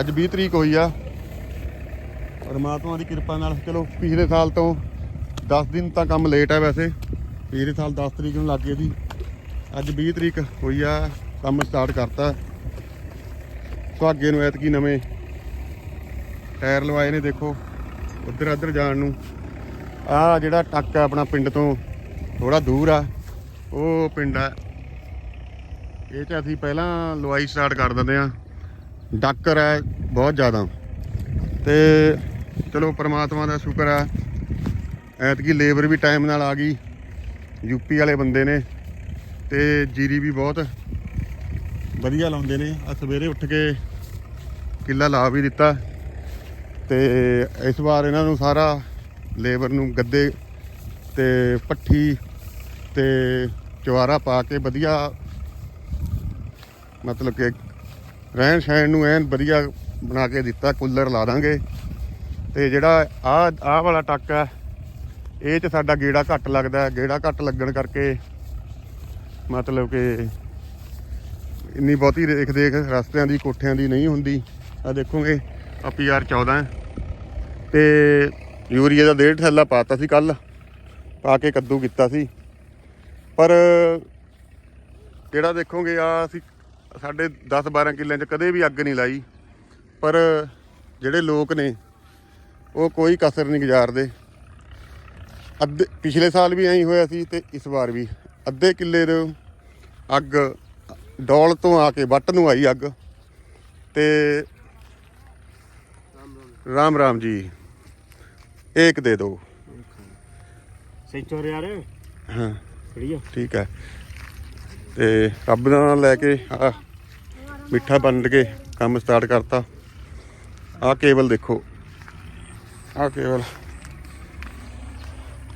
ਅੱਜ 20 ਤਰੀਕ ਹੋਈ ਆ। ਪਰਮਾਤਮਾ ਦੀ ਕਿਰਪਾ ਨਾਲ ਚਲੋ ਪਿਛਲੇ ਸਾਲ ਤੋਂ 10 ਦਿਨ ਤਾਂ ਕੰਮ ਲੇਟ ਹੈ ਵੈਸੇ। ਪਿਛਲੇ ਸਾਲ 10 ਤਰੀਕ ਨੂੰ ਲੱਗ ਲੱਗੇ ਸੀ ਅੱਜ 20 ਤਰੀਕ ਹੋਈ ਆ, ਕੰਮ ਸਟਾਰਟ ਕਰਤਾ। ਸੁਹਾਗੇ ਨੂੰ ਐਤਕੀ ਨਵੇਂ ਟਾਇਰ ਲਵਾਏ ਨੇ ਦੇਖੋ, ਉੱਧਰ ਉੱਧਰ ਜਾਣ ਨੂੰ। ਆ ਜਿਹੜਾ ਟੱਕ ਆ ਆਪਣਾ ਪਿੰਡ ਤੋਂ ਥੋੜਾ ਦੂਰ ਆ। ਉਹ ਪਿੰਡ ਆ। ਇਹ ਚ ਅਸੀਂ ਪਹਿਲਾਂ ਲਵਾਈ ਸਟਾਰਟ ਕਰ ਦਿੰਦੇ ਆ। ਡਾਕਰ ਹੈ, ਬਹੁਤ ਜ਼ਿਆਦਾ। ਤੇ ਚਲੋ ਪ੍ਰਮਾਤਮਾ ਦਾ ਸ਼ੁਕਰ ਹੈ, ਐਤਕੀ ਲੇਬਰ ਵੀ ਟਾਈਮ ਨਾਲ ਆ ਗਈ। ਯੂਪੀ ਵਾਲੇ ਬੰਦੇ ਨੇ ਤੇ ਜੀਰੀ ਵੀ ਬਹੁਤ ਵਧੀਆ ਲਾਉਂਦੇ ਨੇ। ਆ ਸਵੇਰੇ ਉੱਠ ਕੇ ਕਿੱਲਾ ਲਾ ਵੀ ਦਿੱਤਾ। ਤੇ ਇਸ ਵਾਰ ਇਹਨਾਂ ਨੂੰ ਸਾਰਾ ਲੇਬਰ ਨੂੰ ਗੱਦੇ ਤੇ ਪੱਠੀ ਤੇ ਚਵਾਰਾ ਪਾ ਕੇ ਵਧੀਆ ਮਤਲਬ ਕਿ ਰਹਿਣ ਸਹਿਣ ਨੂੰ ਐਨ ਵਧੀਆ ਬਣਾ ਕੇ ਦਿੱਤਾ, ਕੂਲਰ ਲਾ ਦਾਂਗੇ। ਤੇ ਜਿਹੜਾ ਆ ਆਹ ਵਾਲਾ ਟੱਕ ਹੈ ਇਹ ਚ ਸਾਡਾ ਗੇੜਾ ਘੱਟ ਲੱਗਦਾ ਗੇੜਾ ਘੱਟ ਲੱਗਣ ਕਰਕੇ ਮਤਲਬ ਕਿ ਇੰਨੀ ਬਹੁਤੀ ਦੇਖ ਦੇਖ ਰਸਤਿਆਂ ਦੀ, ਕੋਠਿਆਂ ਦੀ ਨਹੀਂ ਹੁੰਦੀ। ਆ ਦੇਖੋਗੇ ਆ ਪੀਆਰ 14 ਹੈ। ਤੇ ਯੂਰੀਆ ਦਾ ਡੇਢ ਥੈਲਾ ਪਾਤਾ ਸੀ ਕੱਲ ਪਾ ਕੇ ਕੱਦੂ ਕੀਤਾ ਸੀ। ਪਰ ਜਿਹੜਾ ਦੇਖੋਗੇ ਆ ਅਸੀਂ ਸਾਡੇ 10 12 ਕਿੱਲਿਆਂ 'ਚ ਕਦੇ ਵੀ ਅੱਗ ਨਹੀਂ ਲਾਈ। ਪਰ ਜਿਹੜੇ ਲੋਕ ਨੇ ਉਹ ਕੋਈ ਕਸਰ ਨਹੀਂ ਗੁਜ਼ਾਰਦੇ। ਅੱਧੇ ਪਿਛਲੇ ਸਾਲ ਵੀ ਐਂ ਹੋਇਆ ਸੀ ਤੇ ਇਸ ਵਾਰ ਵੀ। ਅੱਧੇ ਕਿੱਲੇ ਦੇ ਅੱਗ ਡੋਲ ਤੋਂ ਆ ਕੇ ਵੱਟ ਨੂੰ ਆਈ ਅੱਗ। ਤੇ ਰਾਮ ਰਾਮ ਜੀ ਇੱਕ ਦੇ ਦਿਓ ਸਹੀ ਚੋਰ ਯਾਰ। ਹਾਂ। ਠੀਕ ਹੈ। ਤੇ ਰੱਬ ਦਾ ਨਾਮ ਲੈ ਕੇ ਆ ਮਿੱਠਾ ਵੰਡ ਕੇ ਕੰਮ ਸਟਾਰਟ ਕਰਤਾ। ਆ ਕੇਬਲ ਦੇਖੋ। ਆ ਕੇਬਲ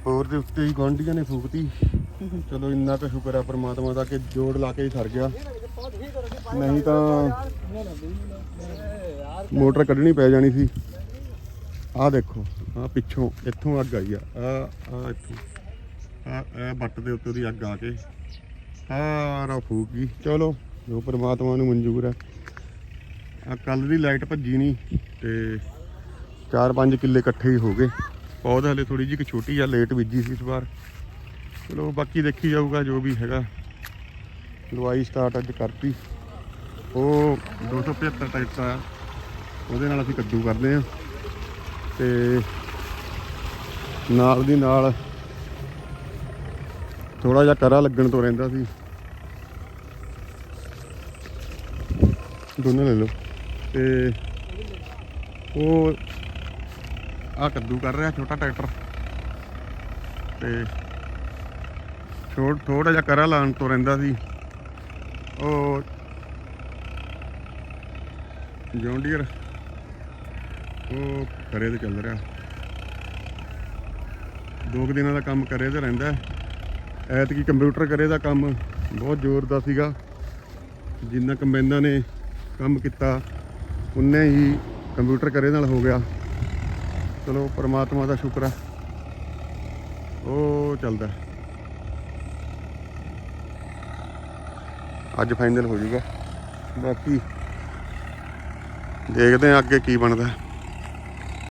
ਹੋਰ ਦੇ ਉੱਤੇ ਹੀ ਗੁਆਂਢੀਆਂ ਨੇ ਫੂਕਤੀ। ਚਲੋ ਇੰਨਾ ਤਾਂ ਸ਼ੁਕਰ ਆ ਪਰਮਾਤਮਾ ਦਾ ਕਿ ਜੋੜ ਲਾ ਕੇ ਹੀ ਸਰ ਗਿਆ। ਨਹੀਂ ਤਾਂ ਮੋਟਰ ਕੱਢਣੀ ਪੈ ਜਾਣੀ ਸੀ। ਆਹ ਦੇਖੋ ਆਹ ਪਿੱਛੋਂ ਇੱਥੋਂ ਅੱਗ ਆਈ ਆ। ਆ ਇੱਥੋਂ। ਆ ਇਹ ਬੱਟ ਦੇ ਉੱਤੇ ਦੀ ਅੱਗ ਆ ਕੇ। ਸਾਰਾ ਫੂਕ। ਗਈ ਚਲੋ, ਜੋ ਪਰਮਾਤਮਾ ਨੂੰ ਮਨਜ਼ੂਰ ਹੈ। ਆ ਕੱਲ ਦੀ ਲਾਈਟ ਭੱਜੀ ਨਹੀਂ ਤੇ 4-5 ਕਿੱਲੇ ਇਕੱਠੇ ਹੀ ਹੋ ਗਏ। ਪੌਦ ਹਲੇ ਥੋੜੀ ਜਿਹੀ ਕਿ ਛੋਟੀ ਆ, ਲੇਟ ਬੀਜੀ ਸੀ ਇਸ ਵਾਰ। ਚਲੋ, ਬਾਕੀ ਦੇਖੀ ਜਾਊਗਾ ਜੋ ਵੀ ਹੈਗਾ। ਲਵਾਈ ਸਟਾਰਟ ਅੱਜ ਕਰਤੀ। ਉਹ 275 ਟਾਈਪ ਦਾ ਉਹਦੇ ਨਾਲ ਅਸੀਂ ਕੱਦੂ ਕਰਦੇ ਆ ਤੇ ਨਾਲ ਦੀ ਨਾਲ ਥੋੜਾ ਜਿਹਾ ਕਰਾ ਲੱਗਣ ਤੋਂ ਰਹਿੰਦਾ ਸੀ। ਦੋਨੇ ਲੈ ਲਓ। ਤੇ ਉਹ ਆ ਕੱਦੂ ਕਰ ਰਿਹਾ, ਛੋਟਾ ਟਰੈਕਟਰ। ਤੇ ਛੋਟ ਥੋੜਾ ਜਿਹਾ ਕਰਾ ਲਾਉਣ ਤੋਂ ਰਹਿੰਦਾ ਸੀ। ਉਹ ਜੌਂਡੀਅਰ ਉਹ ਕਰੇ ਤੇ ਚੱਲ ਰਿਹਾ। ਦੋ ਕੁ ਦਿਨਾਂ ਦਾ ਕੰਮ ਕਰੇ ਤੇ ਰਹਿੰਦਾ। ਐਤਕੀ ਕੰਪਿਊਟਰ ਕਰੇ ਦਾ ਕੰਮ ਬਹੁਤ ਜ਼ੋਰ ਦਾ ਸੀਗਾ। ਜਿੰਨਾ ਕੰਬਾਈਨਾਂ ਨੇ ਕੰਮ ਕੀਤਾ, ਉਨੇ ਹੀ ਕੰਪਿਊਟਰ ਕਰੇ ਨਾਲ ਹੋ ਗਿਆ। ਚਲੋ, ਪਰਮਾਤਮਾ ਦਾ ਸ਼ੁਕਰ ਆ। ਉਹ ਚੱਲਦਾ। ਅੱਜ ਫਾਈਨਲ ਹੋ ਜਾਊਗਾ ਬਾਕੀ ਦੇਖਦੇ ਹਾਂ ਅੱਗੇ ਕੀ ਬਣਦਾ।